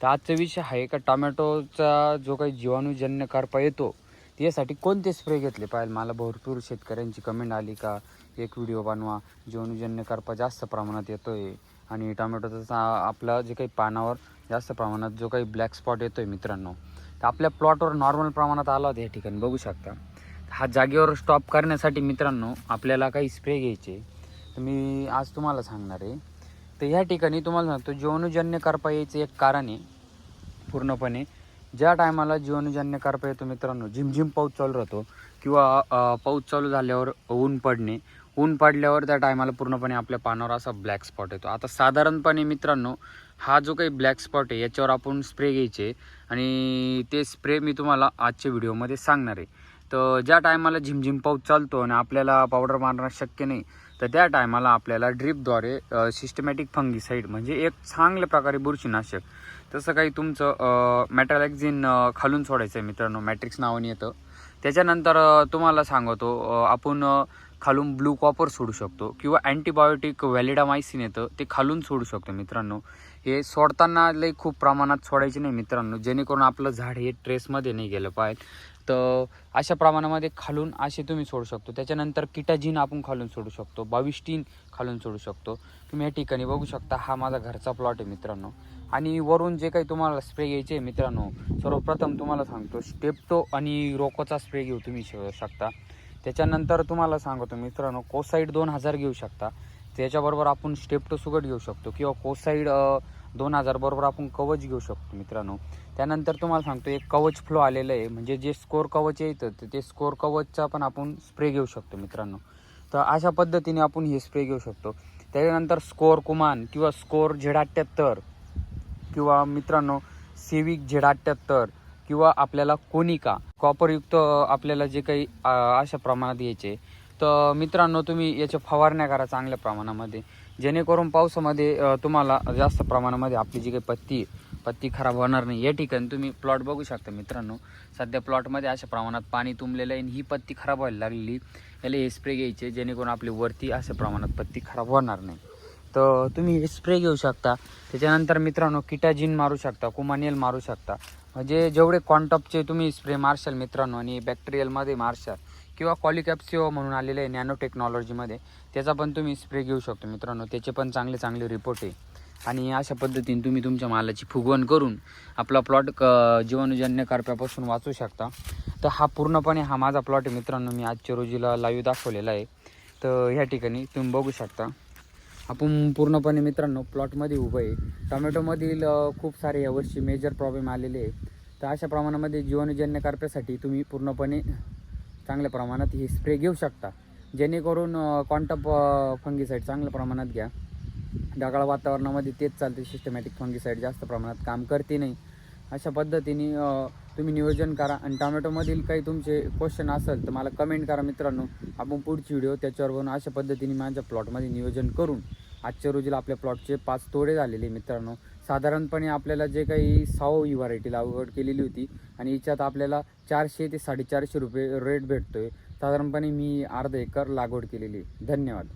तर आजचा विषय आहे का टोमॅटोचा जो काही जीवाणूजन्य करपा येतो त्यासाठी कोणते स्प्रे घेतले पाहिजे? मला भरपूर शेतकऱ्यांची कमेंट आली का एक व्हिडिओ बनवा. जीवाणूजन्य करपा जास्त प्रमाणात येतो आहे आणि टोमॅटोचा आपला जे काही पानावर जास्त प्रमाणात जो काही ब्लॅक स्पॉट येतो आहे मित्रांनो तर आपल्या प्लॉटवर नॉर्मल प्रमाणात आला होता या ठिकाणी. बघू शकता. हा जागेवर स्टॉप करण्यासाठी मित्रांनो आपल्याला काही स्प्रे घ्यायचे. तर मी आज तुम्हाला सांगणार आहे तर ह्या ठिकाणी तुम्हाला सांगतो जीवाणूजन्य करपा यायचं एक कारण आहे पूर्णपणे. ज्या टायमाला जीवाणूजन्य करपा येतो मित्रांनो झिमझिम पाऊस चालू राहतो किंवा पाऊस चालू झाल्यावर ऊन पडणे ऊन पडल्यावर त्या टायमाला पूर्णपणे आपल्या पानावर असा ब्लॅक स्पॉट येतो. आता साधारणपणे मित्रांनो हा जो काही ब्लॅक स्पॉट आहे याच्यावर आपण स्प्रे घ्यायचे आणि ते स्प्रे मी तुम्हाला आजच्या व्हिडिओमध्ये सांगणार आहे. तर ज्या टायमाला झिमझिम पाऊस चालतो आणि आपल्याला पावडर मारणं शक्य नाही तर त्या टायमाला आपल्याला ड्रीपद्वारे सिस्टमॅटिक फंगीसाईड म्हणजे एक चांगल्या प्रकारे बुरशीनाशक. तसं काही तुमचं मॅट्रॅलॅक्झिन खालून सोडायचं आहे मित्रांनो मॅट्रिक्स नावाने येतं. त्याच्यानंतर तुम्हाला सांगतो आपण खालून ब्लू कॉपर सोडू शकतो किंवा अँटीबायोटिक व्हॅलिडामायसिन येतं ते खालून सोडू शकतो मित्रांनो. हे सोडताना लई खूप प्रमाणात सोडायचे नाही मित्रांनो जेणेकरून आपलं झाड हे ट्रेसमध्ये नाही गेलं पाहिजे. तर अशा प्रमाणामध्ये खालून असे तुम्ही सोडू शकतो. त्याच्यानंतर किटाजिन आपण खालून सोडू शकतो बावीस खालून सोडू शकतो. तुम्ही या ठिकाणी बघू शकता हा माझा घरचा प्लॉट आहे मित्रांनो. आणि वरून जे काही तुम्हाला स्प्रे घ्यायचे मित्रांनो सर्वप्रथम तुम्हाला सांगतो स्टेप्टो आणि रोकोचा स्प्रे घेऊ तुम्ही शकता. त्याच्यानंतर तुम्हाला सांगतो मित्रांनो कोसाईड दोन हजार घेऊ शकता. त्याच्याबरोबर आपण स्टेप्टो सुगट घेऊ शकतो किंवा कोसाईड दोन हजार बरोबर आपण कवच घेऊ शकतो मित्रांनो. त्यानंतर तुम्हाला सांगतो एक कवच फ्लो आलेलं आहे. म्हणजे जे स्कोर कवच येतं तर ते स्कोर कवचचा पण आपण स्प्रे घेऊ शकतो मित्रांनो. तर अशा पद्धतीने आपण हे स्प्रे घेऊ शकतो. त्याच्यानंतर स्कोर कुमान किंवा स्कोर झेड अठ्ठ्याहत्तर किंवा मित्रांनो सेविक झेड अठ्ठ्याहत्तर किंवा आपल्याला कोनिका कॉपरयुक्त आपल्याला जे काही अशा प्रमाणात यायचे. तर मित्रांनो तुम्ही याच्या फवारण्या करा चांगल्या प्रमाणामध्ये. जेणेकरून पावसामध्ये तुम्हाला जास्त प्रमाणामध्ये आपली जी काही पत्ती पत्ती खराब होणार नाही. या ठिकाणी तुम्ही प्लॉट बघू शकता मित्रांनो. सध्या प्लॉटमध्ये अशा प्रमाणात पाणी तुंबलेलं आहे आणि ही पत्ती खराब व्हायला लागलेली याला हे स्प्रे घ्यायचे जेणेकरून आपली वरती अशा प्रमाणात पत्ती खराब होणार नाही. तर तुम्ही स्प्रे घेऊ शकता. त्याच्यानंतर मित्रांनो किटाजिन मारू शकता कुमानियल मारू शकता. म्हणजे जेवढे कॉन्टॉपचे तुम्ही स्प्रे मारशाल मित्रांनो आणि बॅक्टेरियलमध्ये मारशाल किंवा कॉलिकॅप्सिओ म्हणून आलेले आहे नॅनो टेक्नॉलॉजीमध्ये त्याचा पण तुम्ही स्प्रे घेऊ शकतो मित्रांनो. त्याचे पण चांगले चांगले रिपोर्ट आहे. आणि अशा पद्धतीने तुम्ही तुमच्या मालाची फुगवण करून आपला प्लॉट क जीवाणूजन्य करप्यापासून वाचू शकता. तर हा पूर्णपणे हा माझा प्लॉट आहे मित्रांनो. मी आजच्या रोजीला लाईव्ह दाखवलेला आहे. तर ह्या ठिकाणी तुम्ही बघू शकता. आपण पूर्णपणे मित्रांनो प्लॉटमध्ये उभं आहे. टोमॅटोमधील खूप सारे यावर्षी मेजर प्रॉब्लेम आलेले आहे तर अशा प्रमाणामध्ये जीवाणूजन्य कार्प्यासाठी तुम्ही पूर्णपणे चांगल्या प्रमाणात हे स्प्रे घेऊ शकता. जेणेकरून कॉन्टप फंगीसाईड चांगल्या प्रमाणात घ्या. ढगाळ वातावरणामध्ये तेच चालते सिस्टमॅटिक फंगीसाईड जास्त प्रमाणात काम करते नाही. अशा पद्धतीने तुम्ही नियोजन करा. आणि टोमॅटोमधील काही तुमचे क्वेश्चन असेल तर मला कमेंट करा मित्रांनो. आपण पुढची व्हिडिओ त्याच्यावर बनवून अशा पद्धतीने माझ्या प्लॉटमध्ये नियोजन करून. आजच्या रोजीला आपल्या प्लॉटचे पाच तोडे झालेले मित्रांनो. साधारणपणे आपल्याला जे काही साऊ ही व्हरायटी लागवड केलेली होती आणि याच्यात आपल्याला चारशे ते साडेचारशे रुपये रेट भेटतो आहे साधारणपणे मी अर्धा एकर लागवड केलेली आहे. धन्यवाद.